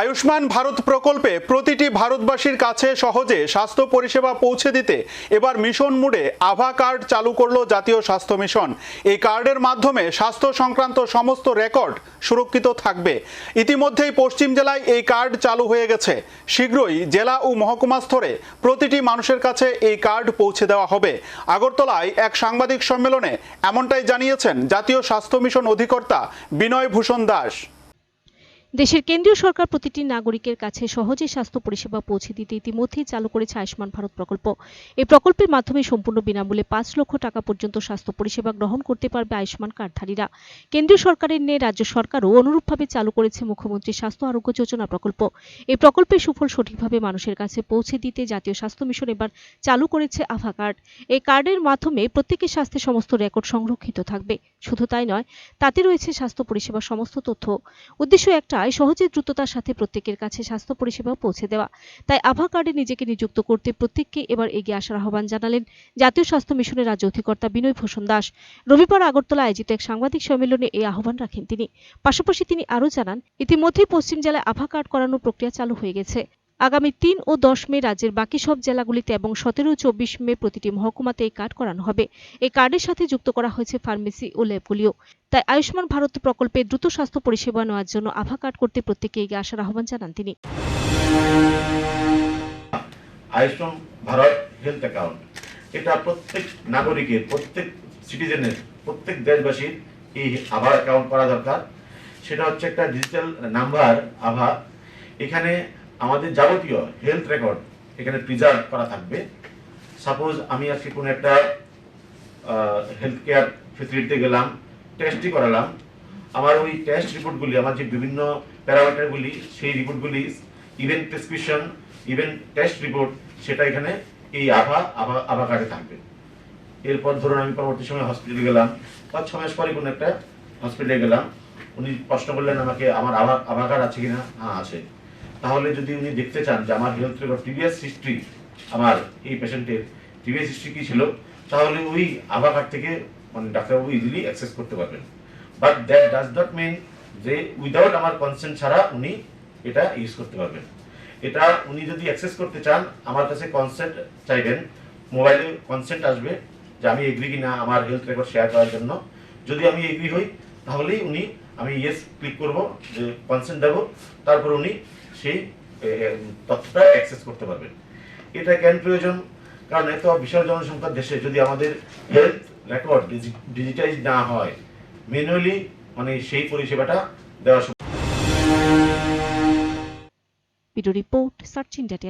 আয়ুষ্মান ভারত প্রকল্পে প্রতিটি ভারতবাসীর কাছে সহজে স্বাস্থ্য পরিষেবা পৌঁছে দিতে এবার মিশন মুডে আভা কার্ড চালু করল জাতীয় স্বাস্থ্য মিশন। এই কার্ডের মাধ্যমে স্বাস্থ্য সংক্রান্ত সমস্ত রেকর্ড সুরক্ষিত থাকবে। ইতিমধ্যেই পশ্চিম জেলায় এই কার্ড চালু হয়ে গেছে। শীঘ্রই জেলা ও মহকুমা স্তরে প্রতিটি মানুষের কাছে এই কার্ড পৌঁছে দেওয়া হবে। আগরতলায় এক সাংবাদিক সম্মেলনে এমনটাই জানিয়েছেন জাতীয় স্বাস্থ্য মিশন অধিকর্তা বিনয় ভূষণ দাস। দেশের কেন্দ্রীয় সরকার প্রতিটি নাগরিকের কাছে সহজে স্বাস্থ্য পরিষেবা পৌঁছে দিতে ইতিমধ্যেই চালু করেছে আয়ুষ্মান ভারত প্রকল্প। এই প্রকল্পের মাধ্যমে সম্পূর্ণ বিনামূল্যে পাঁচ লক্ষ টাকা পর্যন্ত স্বাস্থ্য পরিষেবা গ্রহণ করতে পারবে আয়ুষ্মান কার্ডধারীরা। কেন্দ্রীয় সরকারের নিয়ে রাজ্য সরকারও অনুরূপভাবে চালু করেছে মুখ্যমন্ত্রী স্বাস্থ্য আরোগ্য যোজনা প্রকল্প। এই প্রকল্পের সুফল সঠিকভাবে মানুষের কাছে পৌঁছে দিতে জাতীয় স্বাস্থ্য মিশন এবার চালু করেছে আভা কার্ড। এই কার্ডের মাধ্যমে প্রত্যেকের স্বাস্থ্যের সমস্ত রেকর্ড সংরক্ষিত থাকবে। শুধু তাই নয়, তাতে রয়েছে স্বাস্থ্য পরিষেবার সমস্ত তথ্য। উদ্দেশ্য একটাই সহজে দ্রুততার সাথে প্রত্যেকের কাছে স্বাস্থ্য পরিষেবা পৌঁছে দেওয়া। তাই আভা কার্ডে নিজেকে নিযুক্ত করতে প্রত্যেককে এবার এগিয়ে আসার আহ্বান জানালেন জাতীয় স্বাস্থ্য মিশনের রাজ্য অধিকর্তা বিনয় ভূষণ দাস। রবিবার আগরতলা আয়োজিত এক সাংবাদিক সম্মেলনে এই আহ্বান রাখেন তিনি। পাশাপাশি তিনি আরও জানান, ইতিমধ্যেই পশ্চিম জেলায় আভা কার্ড করানোর প্রক্রিয়া চালু হয়ে গেছে। আগামী তিন ও দশ মে রাজ্যের বাকি সব জেলাগুলিতে এবং সতেরো চব্বিশ মে প্রতিটি মহকুমাতে এই কার্ড করানো হবে। এই কার্ডের সাথে যুক্ত করা হয়েছে ফার্মেসি ও ল্যাবগুলিও। তাই আয়ুষ্মান ভারত প্রকল্পে দ্রুত স্বাস্থ্য পরিষেবা নেওয়ার জন্য আভা কার্ড করতে প্রত্যেকে এগিয়ে আসার আহ্বান জানান তিনি। Ayushman Bharat health account. এটা প্রত্যেক নাগরিকের, প্রত্যেক সিটিজেনের, প্রত্যেক দেশবাসীর এই আভা অ্যাকাউন্ট করা দরকার। সেটা হচ্ছে একটা ডিজিটাল নাম্বার আভা। এখানে আমাদের যাবতীয় হেলথ রেকর্ড এখানে প্রিজার্ভ করা থাকবে। সাপোজ আমি আজকে কোনো একটা হেলথ কেয়ার ফেসিলিটিতে গেলাম টেস্টই করালাম। আমার ওই টেস্ট রিপোর্টগুলি আমার যে বিভিন্ন প্যারামিটারগুলি সেই রিপোর্টগুলি even prescription even test report সেটা এখানে এই আভা আভা আভা কার্ডে থাকবে। এরপর ধরুন আমি পরবর্তী সময় হসপিটালে গেলাম, পাঁচ, ছ মাস পরে কোনো একটা হসপিটালে গেলাম। উনি প্রশ্ন করলেন আমাকে, আমার আভা আভা কার্ড আছে কিনা? হ্যাঁ আছে। তাহলে যদি উনি দেখতে চান যে আমার হেলথ রেকর্ড প্রিভিয়াস হিস্ট্রি আমার এই পেশেন্টের প্রিভিয়াস হিস্ট্রি কি ছিল, তাহলে ওই আভা কার্ড থেকে মানে ডাক্তারবাবু ইজিলি অ্যাক্সেস করতে পারবেন। But that does not mean যে উইদাউট আমার কনসেন্ট ছাড়া উনি এটা ইউজ করতে পারবেন। এটা উনি যদি অ্যাক্সেস করতে চান, আমার কাছে কনসেন্ট চাইবেন মোবাইলে কনসেন্ট আসবে যে আমি এগ্রি কিনা আমার হেলথ রেকর্ড শেয়ার করার জন্য। যদি আমি এগ্রি হই তাহলেই উনি আমি ইয়েস ক্লিক করব, যে কনসেন্ট দেবো, তারপর উনি সেই তথ্যটা অ্যাক্সেস করতে পারবেন। এটা কেন প্রয়োজন? কারণ এত বিশাল জনসংখ্যার দেশে, যদি আমাদের হেলথ রেকর্ড ডিজিটাইজ না হয় ম্যানুয়ালি মানে সেই পরিষেবাটা দেওয়া ভিডিও রিপোর্ট সার্চ ইন্ডিয়া